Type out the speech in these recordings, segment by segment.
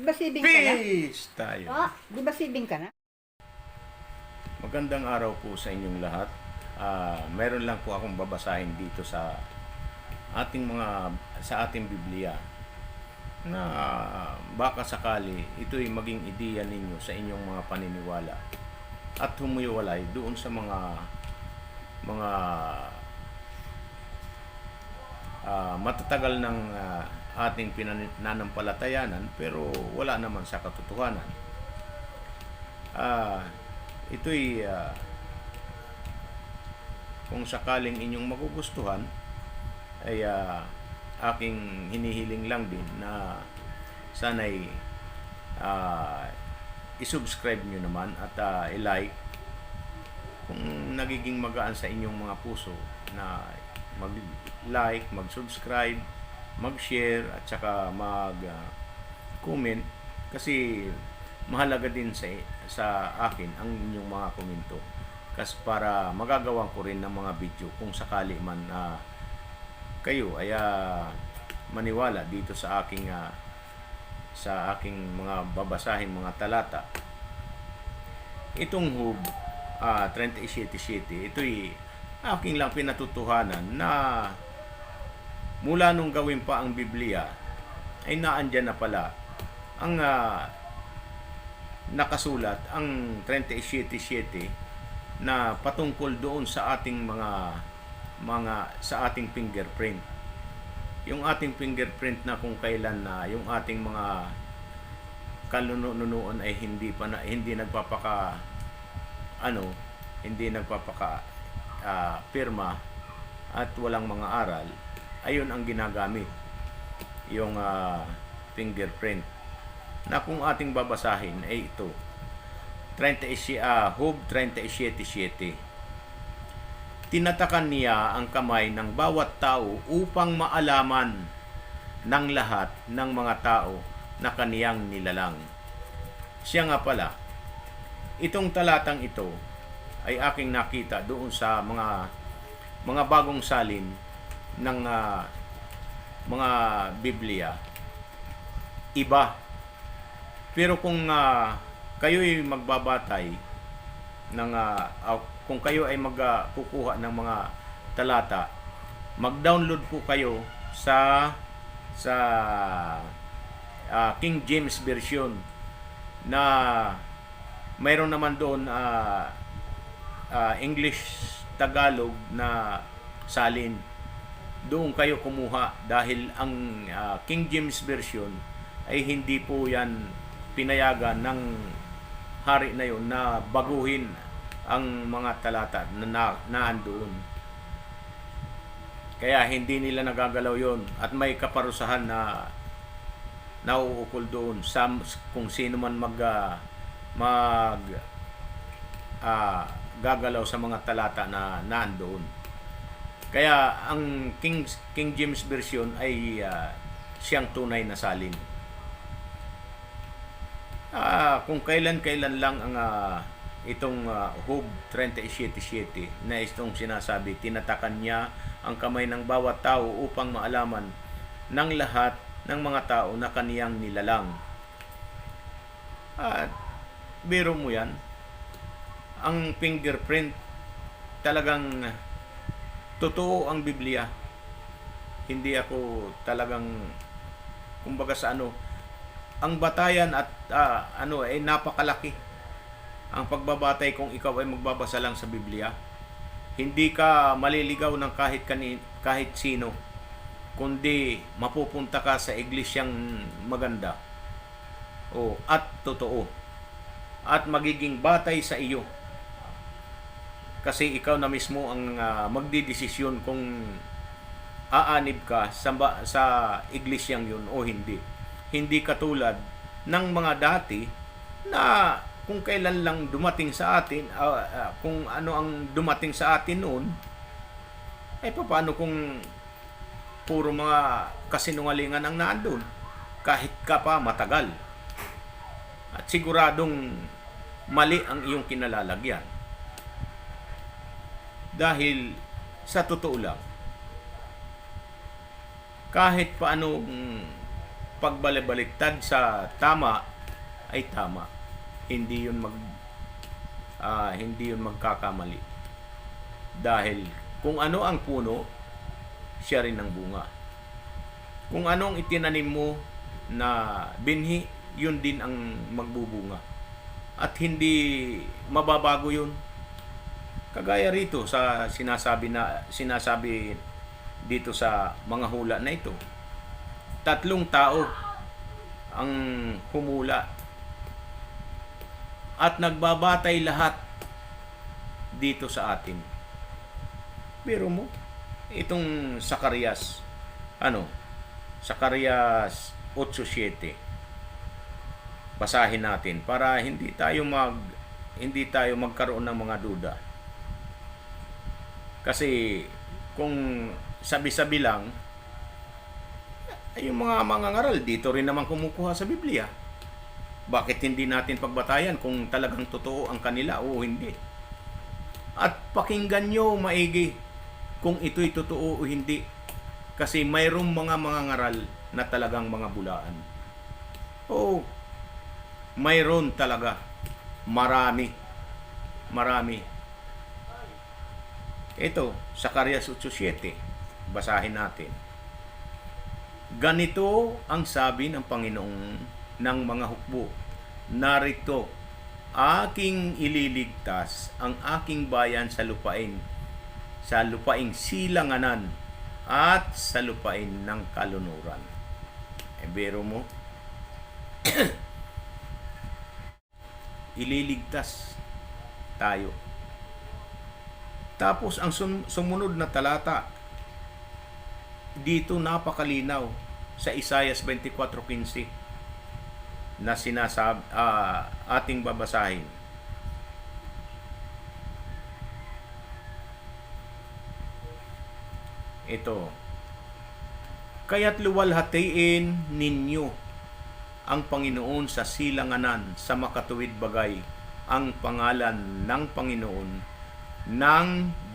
Di ba sibing ka na? Peace tayo. Ah, di ba sibing ka na? Magandang araw po sa inyong lahat. Ah, meron lang po akong babasahin dito sa ating mga sa ating Biblia na ah, baka sakali ito'y maging ideya ninyo sa inyong mga paniniwala at humuiwalay doon sa mga mga ah, matatagal ng ah, ating pinanampalatayanan pero wala naman sa katotohanan. Ah, ito'y ah, kung sakaling inyong magugustuhan ay ah, aking hinihiling lang din na sana'y ah, isubscribe nyo naman at ah, i-like kung nagiging magaan sa inyong mga puso na mag-like, mag-subscribe, mag-share at saka mag-comment kasi mahalaga din sa sa akin ang inyong mga komento. Kasi para magagawa ko rin ng mga video kung sakali man na kayo ay ah, maniwala dito sa aking ah, sa aking mga babasahin mga talata. Itong Hub ah 37.7 ito'y aking lang pinatutuhanan na mula nung gawin pa ang Biblia ay naandyan na pala ang ah, nakasulat ang 37.7 na patungkol doon sa ating mga mga sa ating fingerprint. Yung ating fingerprint na kung kailan na yung ating mga kalununuan ay hindi pa na, hindi nagpapaka ano, hindi nagpapaka ah, pirma at walang mga aral, ayun ang ginagamit. Yung ah, fingerprint. Na kung ating babasahin ay ito. 37 ah, Hub 37.7 Tinatakan niya ang kamay ng bawat tao upang maalaman ng lahat ng mga tao na kaniyang nilalang. Siya nga pala, itong talatang ito ay aking nakita doon sa mga mga bagong salin ng ah, mga Biblia. Iba. Pero kung ah, kayo'y magbabatay ng ah, ah, kung kayo ay magkukuha ng mga talata, mag-download po kayo sa sa ah, King James version na mayroon naman doon ah, ah, English Tagalog na salin. Doon kayo kumuha dahil ang ah, King James version ay hindi po yan pinayagan ng hari na yun na baguhin ang mga talata na, na naandoon. Kaya hindi nila nagagalaw yon at may kaparusahan na nauukol doon sa kung sino man mag ah, mag ah, gagalaw sa mga talata na naandoon. Kaya ang King King James version ay ah, siyang tunay na salin. Ah, kung kailan-kailan lang ang ah, itong uh, Hub 37.7 na itong sinasabi, tinatakan niya ang kamay ng bawat tao upang maalaman ng lahat ng mga tao na kaniyang nilalang. At biro mo yan, ang fingerprint talagang totoo ang Biblia. Hindi ako talagang kumbaga sa ano, ang batayan at ah, ano ay napakalaki. Ang pagbabatay kung ikaw ay magbabasa lang sa Biblia. Hindi ka maliligaw ng kahit kani, kahit sino kundi mapupunta ka sa iglesyang maganda. O at totoo. At magiging batay sa iyo. Kasi ikaw na mismo ang ah, magdidesisyon kung aanib ka sa, sa iglesyang yun o hindi. Hindi katulad ng mga dati na kung kailan lang dumating sa atin, ah, ah, kung ano ang dumating sa atin noon, ay paano kung puro mga kasinungalingan ang naandun kahit ka pa matagal. At siguradong mali ang iyong kinalalagyan. Dahil sa totoo lang, kahit paano pagbalibaliktad sa tama ay tama. Hindi yun mag ah, hindi yun magkakamali. Dahil kung ano ang puno, siya rin ang bunga. Kung anong itinanim mo na binhi, yun din ang magbubunga. At hindi mababago yun. Kagaya rito sa sinasabi na sinasabi dito sa mga hula na ito. Tatlong tao ang humula at nagbabatay lahat dito sa atin. Pero mo, itong Sakarias, ano, Sakarias 8.7, basahin natin para hindi tayo mag hindi tayo magkaroon ng mga duda. Kasi kung sabi-sabi lang, ay yung mga mangangaral dito rin naman kumukuha sa Biblia. Bakit hindi natin pagbatayan kung talagang totoo ang kanila o hindi? At pakinggan nyo maigi kung ito'y totoo o hindi. Kasi mayroong mga mangangaral na talagang mga bulaan. Oo, mayroon talaga. Marami. Marami. Ito, Sakarias 8.7. Basahin natin. Ganito ang sabi ng Panginoong ng mga hukbo. Narito, aking ililigtas ang aking bayan sa lupain, sa lupaing silanganan at sa lupain ng kalunuran. E bero mo, ililigtas tayo. Tapos ang sumunod na talata, dito napakalinaw sa Isayas 24:15 na sinasab ah, ating babasahin. Ito. Kaya't luwalhatiin ninyo ang Panginoon sa silanganan sa makatuwid bagay ang pangalan ng Panginoon ng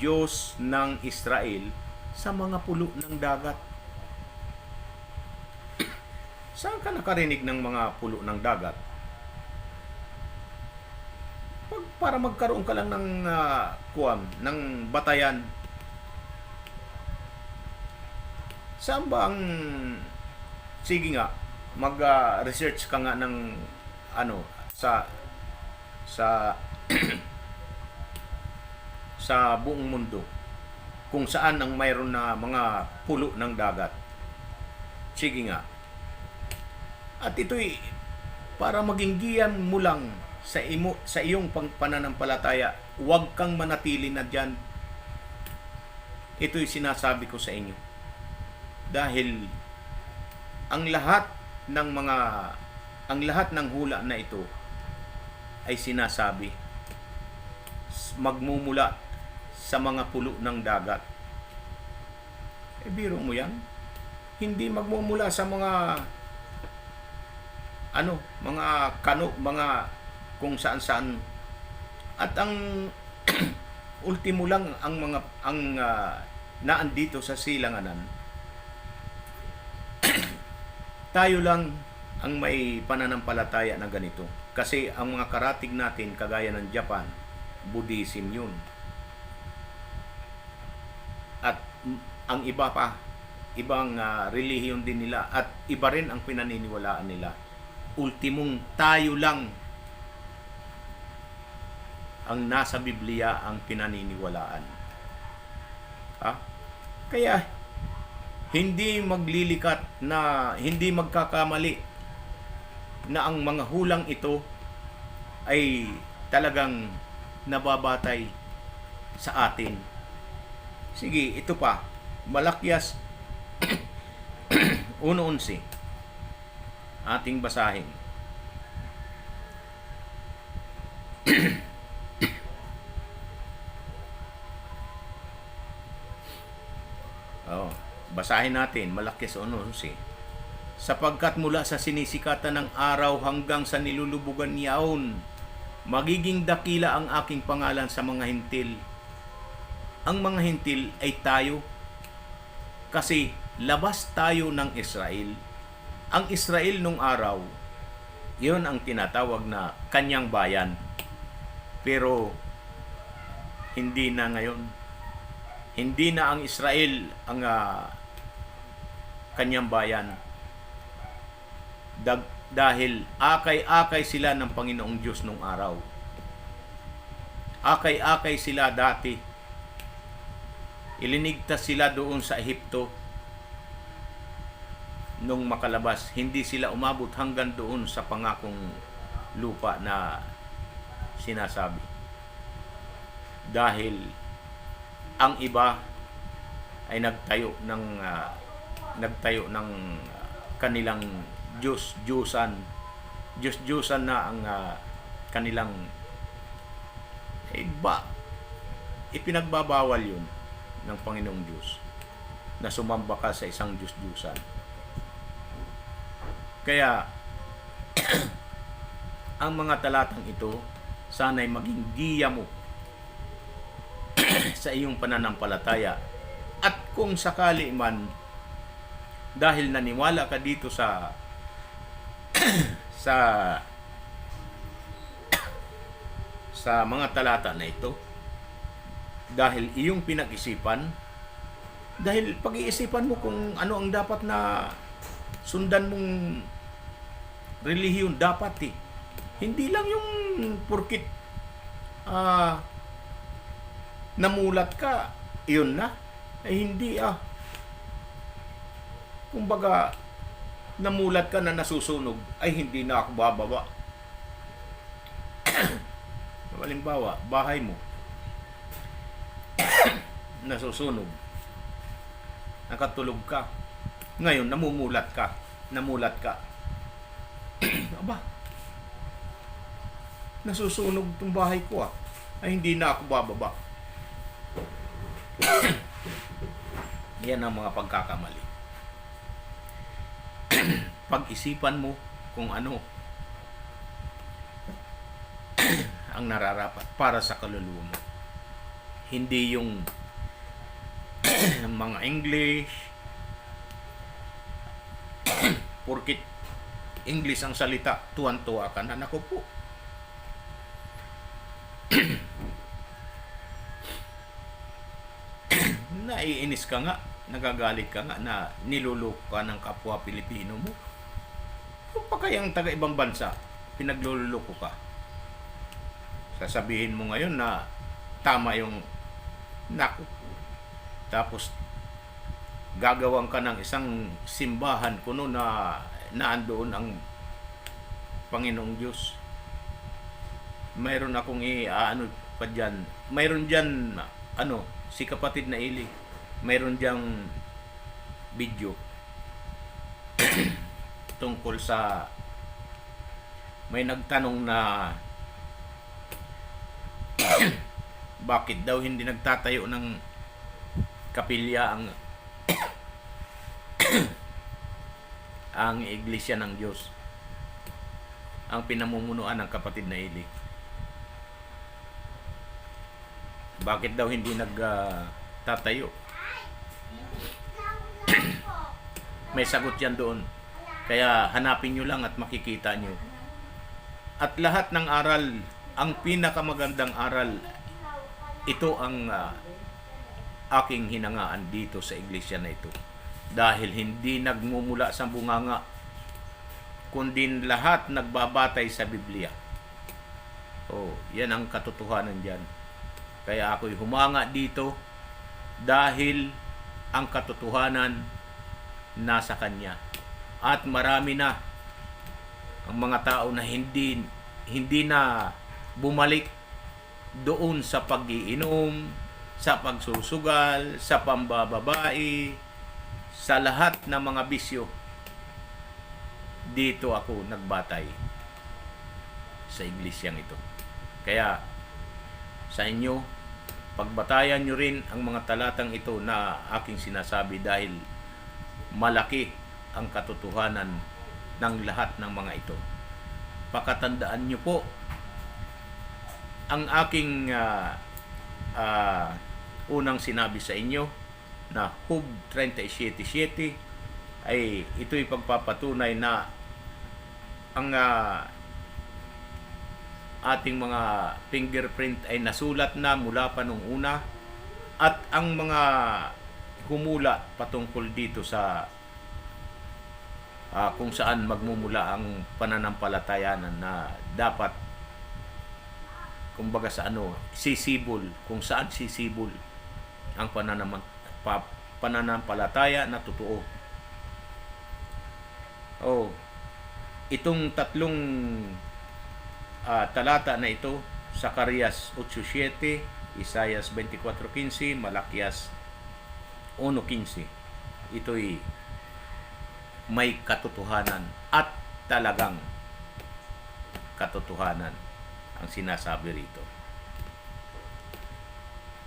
Diyos ng Israel sa mga pulo ng dagat. Saan ka nakarinig ng mga pulo ng dagat? Pag, para magkaroon ka lang ng ah, kuwam, ng batayan. Saan ba ang sige nga mag-research ka nga ng ano sa sa sa buong mundo kung saan ang mayroon na mga pulo ng dagat. Sige nga. At ito'y para maging giyan mo lang sa imo sa iyong pananampalataya, huwag kang manatili na diyan. Ito'y sinasabi ko sa inyo. Dahil ang lahat ng mga ang lahat ng hula na ito ay sinasabi magmumula sa mga pulo ng dagat. Eh, biro mo yan? Hindi magmumula sa mga ano, mga kano, mga kung saan-saan. At ang ultimo lang ang mga ang uh, naandito sa silanganan. Tayo lang ang may pananampalataya na ganito. Kasi ang mga karatig natin, kagaya ng Japan, Buddhism yun. At mm, ang iba pa, ibang ah, relihiyon din nila at iba rin ang pinaniniwalaan nila. Ultimong tayo lang ang nasa Biblia ang pinaniniwalaan. Ha? Kaya hindi maglilikat na hindi magkakamali na ang mga hulang ito ay talagang nababatay sa atin. Sige, ito pa. Malakyas 1.11 ating basahin. Oh, basahin natin, Malakyas 1.11 sapagkat mula sa sinisikatan ng araw hanggang sa nilulubugan niyaon, magiging dakila ang aking pangalan sa mga hintil. Ang mga hintil ay tayo kasi labas tayo ng Israel. Ang Israel nung araw, yun ang tinatawag na kanyang bayan. Pero hindi na ngayon. Hindi na ang Israel ang ah, kanyang bayan. Dag- dahil akay-akay sila ng Panginoong Diyos nung araw. Akay-akay sila dati. Ilinigtas sila doon sa Ehipto nung makalabas. Hindi sila umabot hanggang doon sa pangakong lupa na sinasabi. Dahil ang iba ay nagtayo ng ah, nagtayo ng ah, kanilang Diyos Diyosan Diyos Diyosan na ang ah, kanilang iba ipinagbabawal yun ng Panginoong Diyos na sumamba ka sa isang Diyos Diyosan kaya ang mga talatang ito sana'y maging giya mo sa iyong pananampalataya. At kung sakali man, dahil naniwala ka dito sa sa sa mga talata na ito, dahil iyong pinag-isipan, dahil pag-iisipan mo kung ano ang dapat na sundan mong relihiyon dapat eh. Hindi lang yung porkit ah namulat ka, iyon na. Ay hindi ah. Kumbaga, namulat ka na nasusunog, ay hindi na ako bababa. Halimbawa, bahay mo, nasusunog, nakatulog ka, ngayon namumulat ka, namulat ka. Aba, nasusunog tong bahay ko ah, ay hindi na ako bababa. Yan ang mga pagkakamali. Pag-isipan mo kung ano ang nararapat para sa kaluluwa mo. Hindi yung mga English porkit English ang salita, tuwan-tuwa ka na. Naku po. naiinis ka nga, nagagalit ka nga na niluloko ka ng kapwa Pilipino mo. Kung pa kayang taga ibang bansa, pinagluloko ka. Sasabihin mo ngayon na tama yung naku. Tapos gagawan ka ng isang simbahan kuno na naandoon ang Panginoong Diyos. Mayroon akong i ano pa dyan. Mayroon dyan ano si kapatid na Ili. Mayroon diyang video tungkol sa may nagtanong na bakit daw hindi nagtatayo ng kapilya ang ang iglesia ng Diyos ang pinamumunuan ng kapatid na Eli. Bakit daw hindi nagtatayo? May sagot yan doon. Kaya hanapin nyo lang at makikita nyo. At lahat ng aral, ang pinakamagandang aral, ito ang ah, aking hinangaan dito sa iglesia na ito. Dahil hindi nagmumula sa bunganga, kundi lahat nagbabatay sa Biblia. Oh, yan ang katotohanan diyan. Kaya ako'y humanga dito dahil ang katotohanan nasa kanya. At marami na ang mga tao na hindi hindi na bumalik doon sa pag-iinom, sa pagsusugal, sa pambababae, sa lahat ng mga bisyo. Dito ako nagbatay sa iglesyang ito. Kaya sa inyo, pagbatayan nyo rin ang mga talatang ito na aking sinasabi dahil malaki ang katotohanan ng lahat ng mga ito. Pakatandaan nyo po ang aking ah, ah, unang sinabi sa inyo na Hub 37.7 ay ito'y pagpapatunay na ang ah, ating mga fingerprint ay nasulat na mula pa nung una at ang mga humula patungkol dito sa ah, kung saan magmumula ang pananampalatayanan na dapat kumbaga sa ano sisibol kung saan sisibol ang pananam pa, pananampalataya na totoo oh itong tatlong ah, talata na ito Zacarias 8.7 Isaias 24.15 Malakias 1.15 ito'y may katotohanan at talagang katotohanan ang sinasabi rito.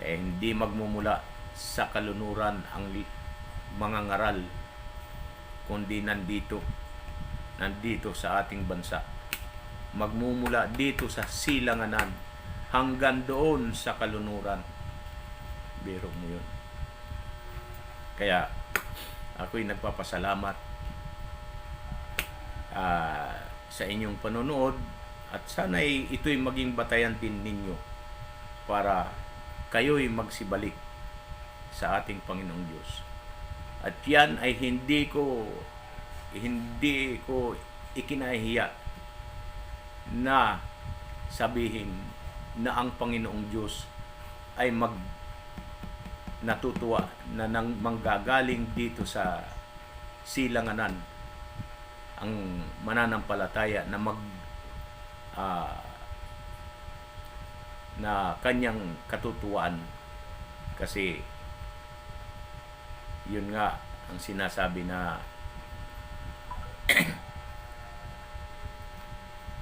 Kaya hindi magmumula sa kalunuran ang mga ngaral kundi nandito nandito sa ating bansa. Magmumula dito sa silanganan hanggang doon sa kalunuran. Biro mo yun. Kaya ako'y nagpapasalamat ah, sa inyong panonood at sana'y ito'y maging batayan din ninyo para kayo'y magsibalik sa ating Panginoong Diyos. At yan ay hindi ko hindi ko ikinahiya na sabihin na ang Panginoong Diyos ay mag natutuwa na nang manggagaling dito sa silanganan ang mananampalataya na mag ah, na kanyang katutuan kasi yun nga ang sinasabi na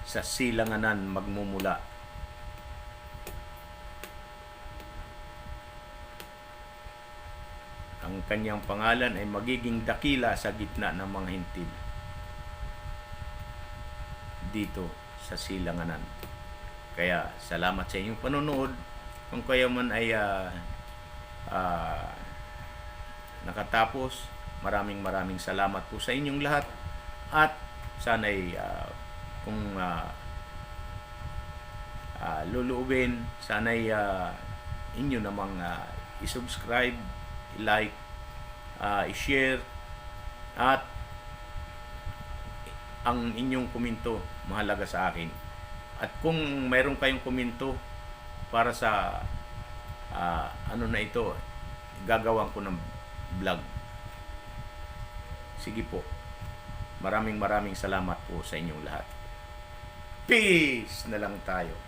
sa silanganan magmumula. Ang kanyang pangalan ay magiging dakila sa gitna ng mga hintil. Dito sa silanganan. Kaya salamat sa inyong panonood. Kung kayo man ay ah, ah, nakatapos, maraming maraming salamat po sa inyong lahat. At sana'y ah, kung ah, ah, luluubin, sana'y ah, inyo namang ah, i-subscribe, i-like, ah, i-share, at ang inyong komento mahalaga sa akin. At kung mayroon kayong komento para sa ah, ano na ito, gagawan ko ng vlog. Sige po. Maraming maraming salamat po sa inyong lahat. Peace na lang tayo.